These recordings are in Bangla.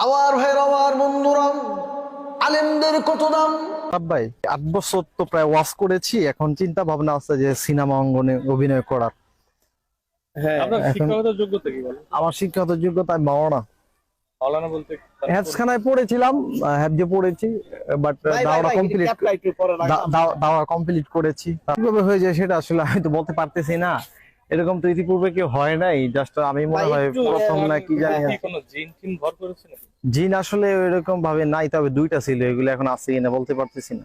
আমার ভাইয়ের আমার বন্ধুরা আলেমদের কত দাম? ভাই আট বছর তো প্রায় ওয়াশ করেছি এখন চিন্তা ভাবনা আছে যে সিনেমা অঙ্গনে অভিনয় করার। হ্যাঁ। আপনার এখন- শিক্ষাগত যোগ্যতা কি বলেন? আমার শিক্ষাগত যোগ্যতা মাওনা বলতে হ্যাজখানায় পড়েছিলাম হ্যাবজে পড়েছি বাট কমপ্লিট করেছি। কীভাবে হয়ে যায় সেটা আসলে আমি তো বলতে পারতেছি না। এরকম তো ইতিপূর্বে কেউ হয় নাই জাস্ট আমি মনে হয় প্রথম না কি জানি না। জিন টিন ভর করেছে নাকি? জিন আসলে এরকম ভাবে নাই তবে দুইটা ছিল এগুলো এখন আছে কিনা বলতে পারতেছি না।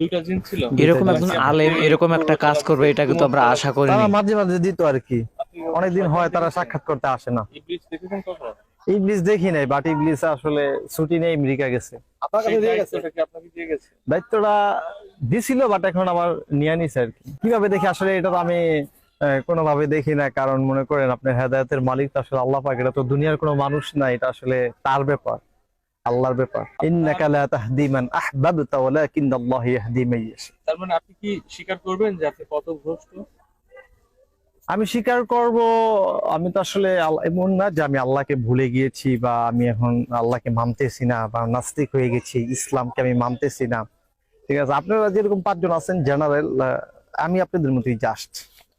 দুইটা জিন ছিল? এরকম একজন আলেম এরকম একটা কাজ করবে এটা কিন্তু আমরা আশা তারা মাঝে মাঝে দিত আর কি। অনেকদিন হয় তারা সাক্ষাৎ করতে আসে না। ইবলিস দেখেছেন ইংলিশ দেখি নাই বাট ইংলিশ আসলে ছুটি নেই আমেরিকা গেছে। দায়িত্বটা দিছিল বাট এখন আমার নিয়ে নিছে আর কি। কীভাবে দেখি আসলে এটা তো আমি কোনোভাবে দেখি না কারণ মনে করেন আপনার হেদায়তের মালিক আসলে আল্লাহ পাক এটা তো দুনিয়ার কোনো মানুষ না এটা আসলে তার ব্যাপার আল্লাহর ব্যাপার। ইন্নাকা লা তাহদি মান আহবাবতা ইয়াহদি মান ইয়াশা। তার মানে আপনি কি স্বীকার করবেন যে আপনি কত ভ্রষ্ট আমি স্বীকার করব আমি তো আসলে এমন না যে আমি আল্লাহকে ভুলে গিয়েছি বা আমি এখন আল্লাহকে মানতেছি না বা নাস্তিক হয়ে গেছি ইসলামকে আমি মানতেছি না। ঠিক আছে আপনারা যেরকম পাঁচজন আছেন জেনারেল আমি আপনাদের মতোই জাস্ট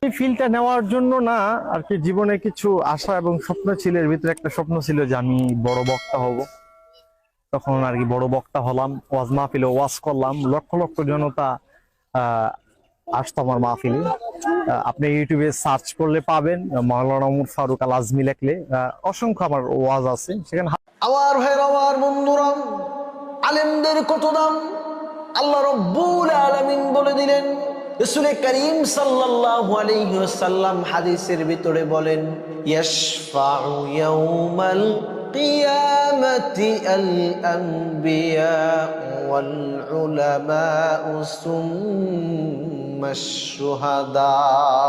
এই ফিলটা নেওয়ার জন্য না আর কি জীবনে কিছু আশা এবং স্বপ্ন ছিল, এর ভিতরে একটা স্বপ্ন ছিল যে আমি বড় বক্তা হব। তখন আর কি বড় বক্তা হলাম, ওয়াজ মাহফিলে ওয়াজ করলাম। লক্ষ লক্ষ জনতা আসতো আমার মাহফিলে। আপনি ইউটিউবে সার্চ করলে পাবেন, মাওলানা উমর ফারুক আল আজমি লেখলে অসংখ্য আমার ওয়াজ আছে। সেখানে আমার ভাইয়ের, আমার বন্ধুরা আলেমদের কত দাম, আল্লাহ রব্বুল আলামিন বলে দিলেন রসুল করিম সাল্লাল্লাহু আলাইহি ওয়াসাল্লাম হাদিসের ভিতরে বলেন ইয়াশফাউ ইয়াউমাল কিয়ামাতি আল আনবিয়া ওয়াল উলামা সুম্মা শুহাদা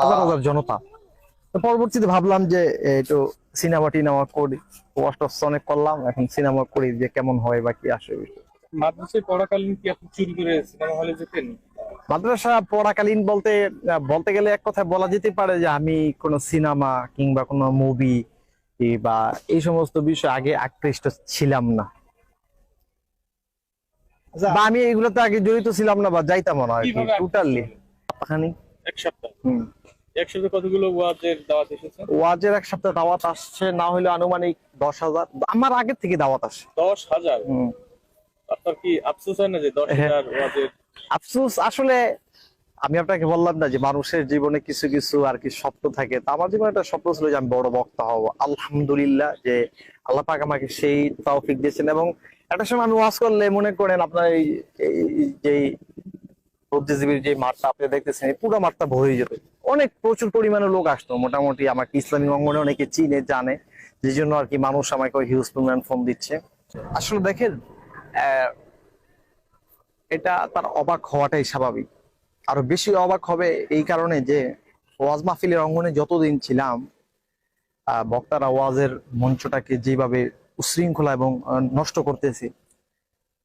হাজার হাজার জনতা। পরবর্তীতে ভাবলাম যে একটু সিনেমা টিনেমা করি। ওয়াশ টস অনেক করলাম এখন সিনেমা করি যে কেমন হয় বা কি আসে মাদ্রাসায় পড়াকালীন কি আপনি চুরি করে সিনেমা হলে যেতেন? মাদ্রাসা পড়াকালীন বলতে বলতে গেলে এক কথায় বলা যেতে পারে যে আমি কোনো সিনেমা কিংবা কোনো মুভি বা এই সমস্ত বিষয় আগে আকৃষ্ট ছিলাম না। বা আমি এগুলোতে আগে জড়িত ছিলাম না বা যাইতাম না টোটালি খানি এক সপ্তাহ। হুম। এক সপ্তাহে কতগুলো ওয়াজের দাওয়াত এসেছে? ওয়াজের এক সপ্তাহ দাওয়াত আসছে না হলে আনুমানিক দশ হাজার। আমার আগের থেকে দাওয়াত আসে। দশ হাজার? হুম। আপনার কি আফসোস হয় না যে দশ হ্যাঁ। হাজার ওয়াজের আফসোস, আসলে আমি আপনাকে বললাম না যে মানুষের জীবনে কিছু কিছু আর কি স্বপ্ন থাকে। তা আমার জীবনে একটা স্বপ্ন ছিল যে আমি বড় বক্তা হব। আলহামদুলিল্লাহ যে আল্লাহ পাক আমাকে সেই তৌফিক দিয়েছেন এবং একটা সময় আমি ওয়াজ করলে মনে করেন আপনার এই যে বুদ্ধিজীবীর যে মাঠটা আপনি দেখতেছেন, এই পুরো মাঠটা ভরে যেত। অনেক প্রচুর পরিমাণে লোক আসতো। মোটামুটি আমাকে ইসলামিক অঙ্গনে অনেকে চিনে, জানে, যে জন্য আর কি মানুষ আমাকে হিউজ পরিমাণ ফোন দিচ্ছে। আসলে দেখেন এটা তার অবাক হওয়াটাই স্বাভাবিক। আরও বেশি অবাক হবে এই কারণে যে ওয়াজ মাহফিলের অঙ্গনে যতদিন ছিলাম বক্তারা ওয়াজের মঞ্চটাকে যেভাবে উশৃঙ্খলা এবং নষ্ট করতেছি,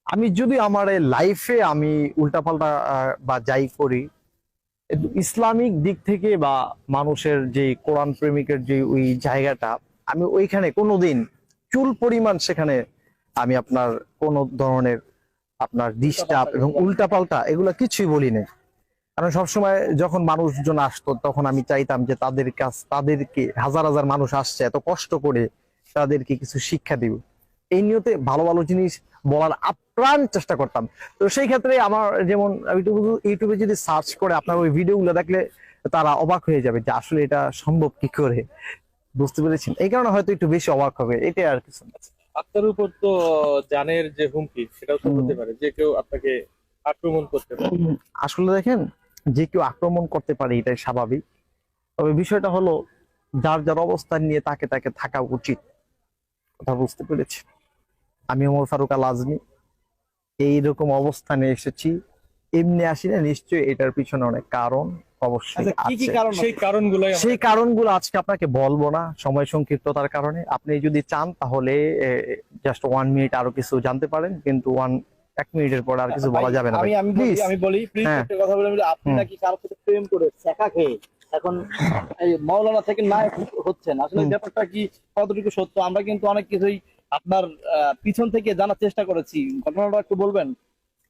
আমি যদি আমার লাইফে আমি উল্টাপাল্টা বা যাই করি ইসলামিক দিক থেকে বা মানুষের যে কোরআন প্রেমিকের যে ওই জায়গাটা, আমি ওইখানে কোনোদিন চুল পরিমাণ সেখানে আমি আপনার কোনো ধরনের আপনার ডিস্টার্ব এবং উল্টাপাল্টা এগুলো কিছুই বলি না কারণ সবসময় যখন মানুষজন আসতো তখন আমি চাইতাম যে তাদের কাছ তাদেরকে হাজার হাজার মানুষ আসছে এত কষ্ট করে তাদেরকে কিছু শিক্ষা দিব। এই নিয়তে ভালো ভালো জিনিস বলার আপ্রাণ চেষ্টা করতাম। তো সেই ক্ষেত্রে আমার যেমন ইউটিউবে ইউটিউবে যদি সার্চ করে আপনার ওই ভিডিওগুলো দেখলে তারা অবাক হয়ে যাবে যে আসলে এটা সম্ভব কি করে? বুঝতে পেরেছেন? এই কারণে হয়তো একটু বেশি অবাক হবে এটাই আর কিছু না। আপনার উপর তো জানের যে হুমকি সেটাও তো হতে পারে যে কেউ আপনাকে আক্রমণ করতে পারে। আসলে দেখেন যে কেউ আক্রমণ করতে পারে এটাই স্বাভাবিক। তবে বিষয়টা হলো যার যার অবস্থান নিয়ে তাকে তাকে থাকা উচিত। কথা বুঝতে পেরেছি আমি ওমর ফারুক আল আজমি এইরকম অবস্থানে এসেছি। এমনি আসি না নিশ্চয়ই এটার পিছনে অনেক কারণ। অবশ্যই আছে। সেই কারণগুলোই সেই কারণগুলো আজকে আপনাকে বলব না সময় সংক্ষিপ্ততার কারণে। আপনি যদি চান তাহলে জাস্ট ওয়ান মিনিট আরও কিছু জানতে পারেন কিন্তু ওয়ান এক মিনিটের পর আর কিছু বলা যাবে না আমি ভাই। আমি বলি Please. আমি বলি প্লিজ হ্যাঁ। কথা বলে আপনি নাকি কারোর সাথে প্রেম করে শেখা খেয়ে এখন এই মাওলানা থেকে নায়ক হচ্ছেন। আসলে ব্যাপারটা কি কতটুকু সত্য? আমরা কিন্তু অনেক কিছুই আপনার আহ, পিছন থেকে জানার চেষ্টা করেছি। ঘটনাটা একটু বলবেন?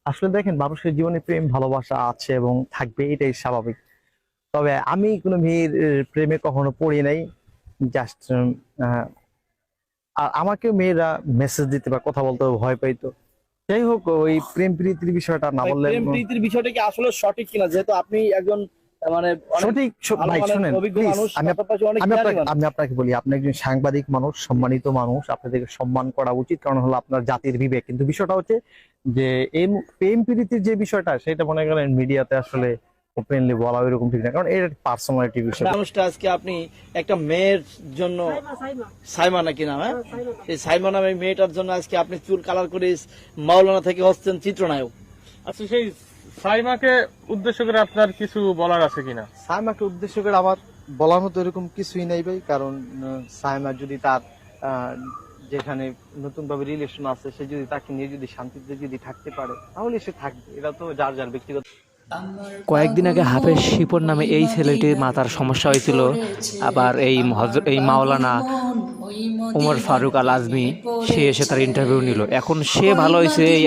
আসলে দেখেন মানুষের জীবনে প্রেম ভালোবাসা আছে এবং থাকবে এটাই স্বাভাবিক। তবে আমি কোনো মেয়ের প্রেমে কখনো পড়ি নাই। জাস্ট আর আমাকে মেয়েরা মেসেজ দিতে বা কথা বলতে ভয় পাইতো। যাই হোক ওই প্রেম প্রীতির বিষয়টা না বললে প্রেম প্রীতির বিষয়টা কি আসলে সঠিক কিনা? যেহেতু আপনি একজন মানে সঠিক ভাই শুনেন আমি আপনাকে বলি আপনি একজন সাংবাদিক মানুষ সম্মানিত মানুষ আপনাদেরকে সম্মান করা উচিত কারণ হলো আপনার জাতির বিবেক। কিন্তু বিষয়টা হচ্ছে যে এই প্রেম প্রীতির যে বিষয়টা সেটা মনে করেন মিডিয়াতে আসলে ওপেনলি বলা এরকম ঠিক না। কারণ এটা পার্সোনালিটি বিষয়। মানুষটা আজকে আপনি একটা মেয়ের জন্য সাইমা নাকি নাম হ্যাঁ? এই সাইমা নামে মেয়েটার জন্য আজকে আপনি চুল কালার করে মাওলানা থেকে হচ্ছেন চিত্রনায়ক। আচ্ছা সেই সাইমাকে উদ্দেশ্য করে আপনার কিছু বলার আছে কিনা? সাইমাকে উদ্দেশ্য করে আমার বলার মতো এরকম কিছুই নাই ভাই। কারণ সাইমা যদি তার আহ, যেখানে নতুন ভাবে রিলেশন আছে সে যদি তাকে নিয়ে যদি শান্তিতে যদি থাকতে পারে তাহলে সে থাকবে। এটা তো যার যার ব্যক্তিগত কয়েকদিন আগে হাফেজ শিপন নামে এই ছেলেটির মাথার সমস্যা হয়েছিল। আবার এই এই মাওলানা উমর ফারুক আল আজমি সে এসে তার ইন্টারভিউ নিল। এখন সে ভালো হয়েছে এই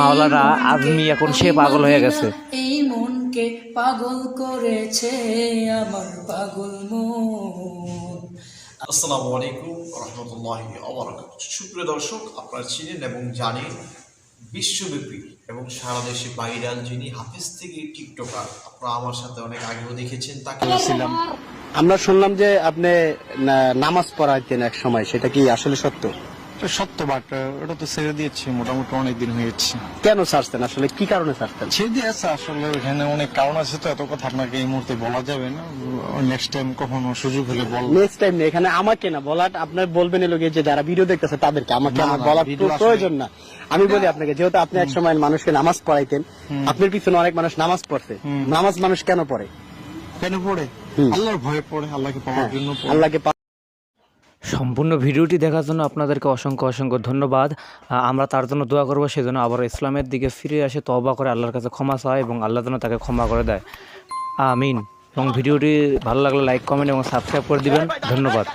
মাওলানা আজমি এখন সে পাগল হয়ে গেছে। এই মনকে পাগল করেছে আমার পাগল মন। আসসালামু আলাইকুম রহমতুল্লাহ সুপ্রিয় দর্শক আপনারা চিনেন এবং জানেন বিশ্বব্যাপী এবং সারা দেশে ভাইরাল যিনি হাফিজ থেকে টিকটকার, আপনারা আমার সাথে অনেক আগেও দেখেছেন, তাকে ছিলাম আমরা শুনলাম যে আপনি নামাজ পড়াইতেন এক সময়, সেটা কি আসলে সত্য? সত্য বাট ওটা তো ছেড়ে দিয়েছি মোটামুটি অনেক দিন হয়েছে। কেন ছাড়তেন আসলে কি কারণে ছেড়ে দিয়েছে আসলে ওখানে অনেক কারণ আছে তো এত কথা আপনাকে এই মুহূর্তে বলা যাবে না। নেক্সট টাইম কখনো সুযোগ হলে বল। নেক্সট টাইম এখানে আমাকে না বলার আপনার বলবেন এলো যে যারা ভিডিও দেখতেছে তাদেরকে আমাকে আমার না, বলার প্রয়োজন না। আমি বলি আপনাকে যেহেতু আপনি এক সময় মানুষকে নামাজ পড়াইতেন আপনার পিছনে অনেক মানুষ নামাজ পড়ছে। নামাজ মানুষ কেন পড়ে? কেন পড়ে। আল্লাহর ভয়ে পড়ে আল্লাহকে পাওয়ার জন্য পড়ে। আল্লাহকে সম্পূর্ণ ভিডিওটি দেখার জন্য আপনাদেরকে অসংখ্য অসংখ্য ধন্যবাদ। আমরা তার জন্য দোয়া করব, সেজন্য আবার ইসলামের দিকে ফিরে আসে তবা করে আল্লাহর কাছে ক্ষমা চায় এবং আল্লাহ যেন তাকে ক্ষমা করে দেয়। আমিন। এবং ভিডিওটি ভালো লাগলে লাইক, কমেন্ট এবং সাবস্ক্রাইব করে দিবেন। ধন্যবাদ।